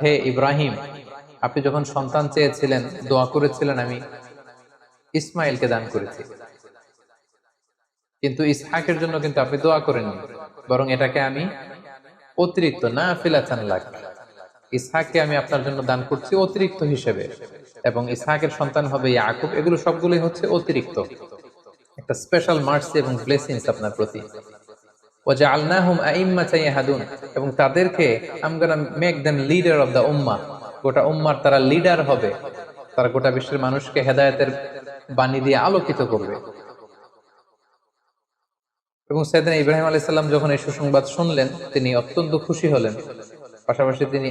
হে ইব্রাহিম, আপনি যখন সন্তান চেয়েছিলেন, দোয়া করেছিলেন আমি ইসমাইলকে দান করেছি। কিন্তু ইসহাকের জন্য কিন্তু আপনি দোয়া করেননি, বরং এটাকে আমি অতিরিক্ত না ফিলাচান লাগ ইসহাককে আমি আপনার জন্য দান করছি অতিরিক্ত হিসেবে, এবং ইসহাকের সন্তান হবে ইয়াকুব, এগুলো সবগুলোই হচ্ছে অতিরিক্ত। একটা স্পেশাল মার্সি এবং ব্লেসিংস আপনার প্রতি। এবং তাদেরকে গোটা উম্মার তারা লিডার হবে। তারা গোটা বিশ্বের মানুষকে হেদায়েতের বাণী দিয়ে আলোকিত করবে। এবং সেদিন ইব্রাহিম আলাইহিস সালাম যখন এই সুসংবাদ শুনলেন, তিনি অত্যন্ত খুশি হলেন। পাশাপাশি তিনি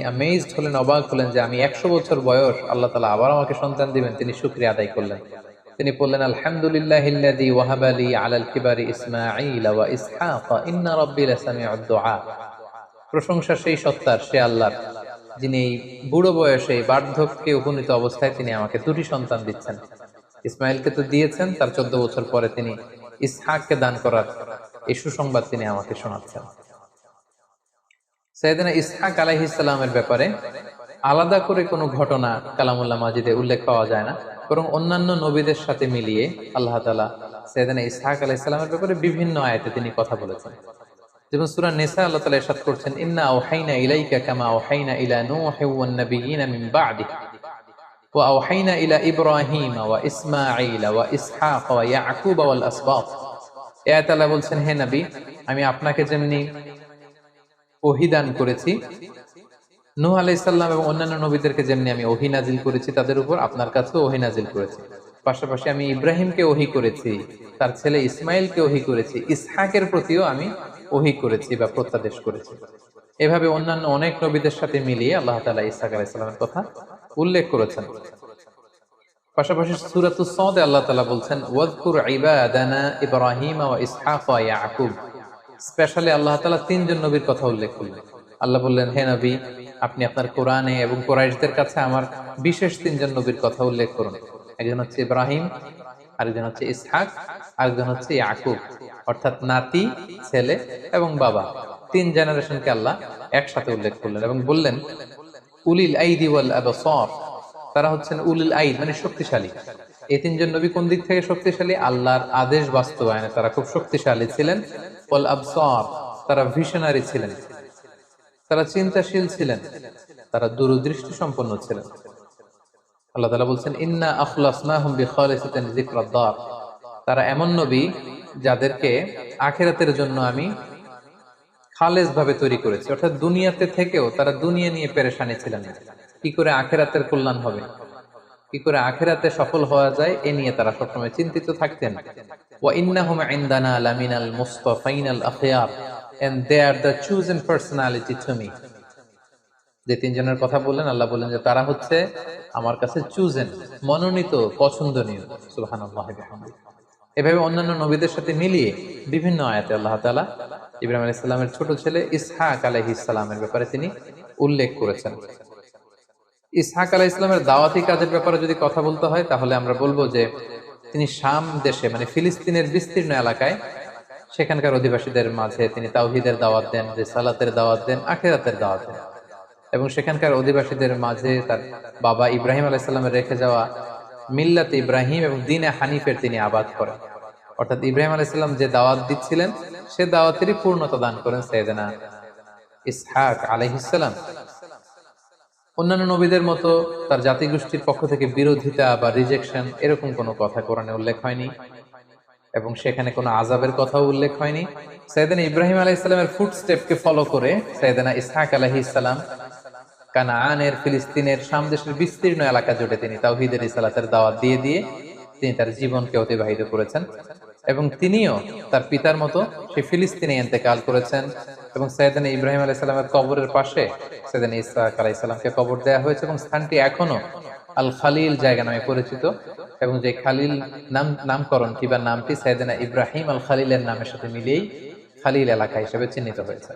হলেন, অবাক হলেন যে আমি একশো বছর বয়স আল্লাহ তালা আবার আমাকে সন্তান দিবেন, তিনি শুক্রিয়া আদায় করলেন। তিনি বললেন আলহামদুলিল্লাহ প্রশংসা সেই সত্তার, সে আল্লাহর, যিনি বুড়ো বয়সে বার্ধক্যে উপনীত অবস্থায় তিনি আমাকে দুটি সন্তান দিচ্ছেন। ইসমাইলকে তো দিয়েছেন, তার চোদ্দ বছর পরে তিনি ইসহাককে দান করার এই সুসংবাদ তিনি আমাকে শোনাচ্ছেন। সৈয়দনা ইসহাক আলাইহিসসালামের ব্যাপারে আলাদা করে কোনো ঘটনা কালামুল্লাহ মাজিদে উল্লেখ পাওয়া যায় না। বরং অন্যান্য নবীদের সাথে মিলিয়ে আল্লাহ তালা সৈয়দনা ইসহাক আলাইহিসসালামের ব্যাপারে বিভিন্ন আয়াতে তিনি কথা বলেছেন। যেমন সূরা নিসা আল্লাহ তাআলা ইরশাদ করছেন, ইন্না আওহাইনা ইলাইকা কামা ওয়া আওহাইনা ইলা ইব্রাহিম ওয়া আমি আপনাকে যেমনি ওহিদান করেছি নূহ আলাইসাল্লাম এবং অন্যান্য নবীদেরকে যেমনি আমি ওহি নাজিল করেছি, তাদের উপর আপনার কাছেও ওহি নাজিল করেছি। পাশাপাশি আমি ইব্রাহিমকে ওহি করেছি, তার ছেলে ইসমাইলকে ওহি করেছি, ইসহাকের প্রতিও আমি ওহি করেছি বা প্রত্যাদেশ করেছি। এভাবে অন্যান্য অনেক নবীদের সাথে মিলিয়ে আল্লাহ তালা ইসহাক আলাইসাল্লামের কথা উল্লেখ করেছেন। পাশাপাশি সুরাতুস সদে আল্লাহ তালা বলছেন ওয়াজকুর ইবাদানা ইব্রাহিম ওয়া ইসহাক ইয়াকুব। স্পেশালি আল্লাহ তালা তিনজন নবীর কথা উল্লেখ করলেন। আল্লাহ বললেন, হে নবী আপনি আপনার কোরআনে এবং কোরাইশদের কাছে আমার বিশেষ তিনজন নবীর কথা উল্লেখ করুন। একজন হচ্ছে ইব্রাহিম, আরেকজন হচ্ছে ইসহাক, আরেকজন হচ্ছে ইয়াকুব। অর্থাৎ নাতি, ছেলে এবং বাবা। তিন জেনারেশনকে আল্লাহ একসাথে উল্লেখ করলেন এবং বললেন, উলিল আইদি ওয়াল আবসার। তারা হচ্ছেন উলিল আইদ মানে শক্তিশালী। এই তিনজন নবী কোন দিক থেকে শক্তিশালী? আল্লাহর আদেশ বাস্তবায়নে তারা খুব শক্তিশালী ছিলেন। ওয়াল আবসার, তারা ভিশনারি ছিলেন। তারা চিন্তাশীল ছিলেন, তারা দূরদৃষ্টি সম্পন্ন ছিলেন। আল্লাহ তাআলা বলছেন, ইন্না আখলাসনাহুম বিখালিসাতিন যিকরাদ্দার। তারা এমন নবী যাদেরকে আখিরাতের জন্য আমি খালেজ ভাবে তৈরি করেছি। অর্থাৎ দুনিয়াতে থেকেও তারা দুনিয়া নিয়ে পেরেশানি ছিলেন কি করে আখেরাতের কল্যাণ হবে? কি করে আখেরাতে সফল হওয়া যায়, এ নিয়ে তারা সবসময় চিন্তিত থাকতেন। ওয়া ইন্নাহুম ইনদানা লামিনাল মুস্তাফাইনাল আখিয়ার। And they are the chosen personality to me. যে তিনজনের কথা বললেন, আল্লাহ বললেন যে তারা হচ্ছে আমার কাছে চুজেন মনোনীত, পছন্দনীয়। সুবহানাল্লাহ এভাবে অন্যান্য নবীদের সাথে মিলিয়ে বিভিন্ন আয়াতে আল্লাহ তাআলা ইব্রাহিম আলাইহিস সালামের ছোট ছেলে ইসহাক আলাইহিস সালামের ব্যাপারে তিনি উল্লেখ করেছেন। ইসহাক আলাহ ইসলামের দাওয়াতি কাজের ব্যাপারে যদি কথা বলতে হয়, তাহলে আমরা বলব যে তিনি শাম দেশে মানে ফিলিস্তিনের বিস্তীর্ণ এলাকায় সেখানকার অধিবাসীদের মাঝে তিনি তাওহিদের দাওয়াত দেন, যে সালাতের দাওয়াত দেন, আখেরাতের দাওয়াত দেন। এবং সেখানকার অধিবাসীদের মাঝে তার বাবা ইব্রাহিম আলাইসাল্লামের রেখে যাওয়া মিল্লাত ইব্রাহিম এবং দিনে হানিফের তিনি আবাদ করেন। অর্থাৎ ইব্রাহিম আলাইসাল্লাম যে দাওয়াত দিচ্ছিলেন, সে দাওয়াতেরই পূর্ণতা দান করেন সৈয়দনা ইসহাক আলাইহিসাল্লাম অন্যান্য নবীদের মতো তার জাতিগোষ্ঠীর পক্ষ থেকে বিরোধিতা বা রিজেকশন এরকম কোনো কথা কোরআনে উল্লেখ হয়নি। এবং সেখানে কোনো আজাবের কথাও উল্লেখ হয়নি। সৈয়দানা ইব্রাহিম আলাহ ইসলামের ফুট স্টেপকে ফলো করে সৈয়দানা ইসহাক আলাহি ইসলাম কানাআনের ফিলিস্তিনের সামদেশের বিস্তীর্ণ এলাকা জুড়ে তিনি তাওহিদের ইসালাতের দাওয়াত দিয়ে দিয়ে তিনি তার জীবনকে অতিবাহিত করেছেন এবং তিনিও তার পিতার মতো সে ফিলিস্তিনে এতেকাল করেছেন এবং সৈয়দানা ইব্রাহিম আলাহ ইসলামের কবরের পাশে সৈয়দানা ইসহাক আলাহ ইসলামকে কবর দেওয়া হয়েছে এবং স্থানটি এখনও আল খালিল জায়গা নামে পরিচিত। এবং যে খালিল নাম নামকরণ কিংবা নামটি সাইদিনা ইব্রাহিম আল খালিলের নামের সাথে মিলিয়েই খালিল এলাকা হিসেবে চিহ্নিত হয়েছে।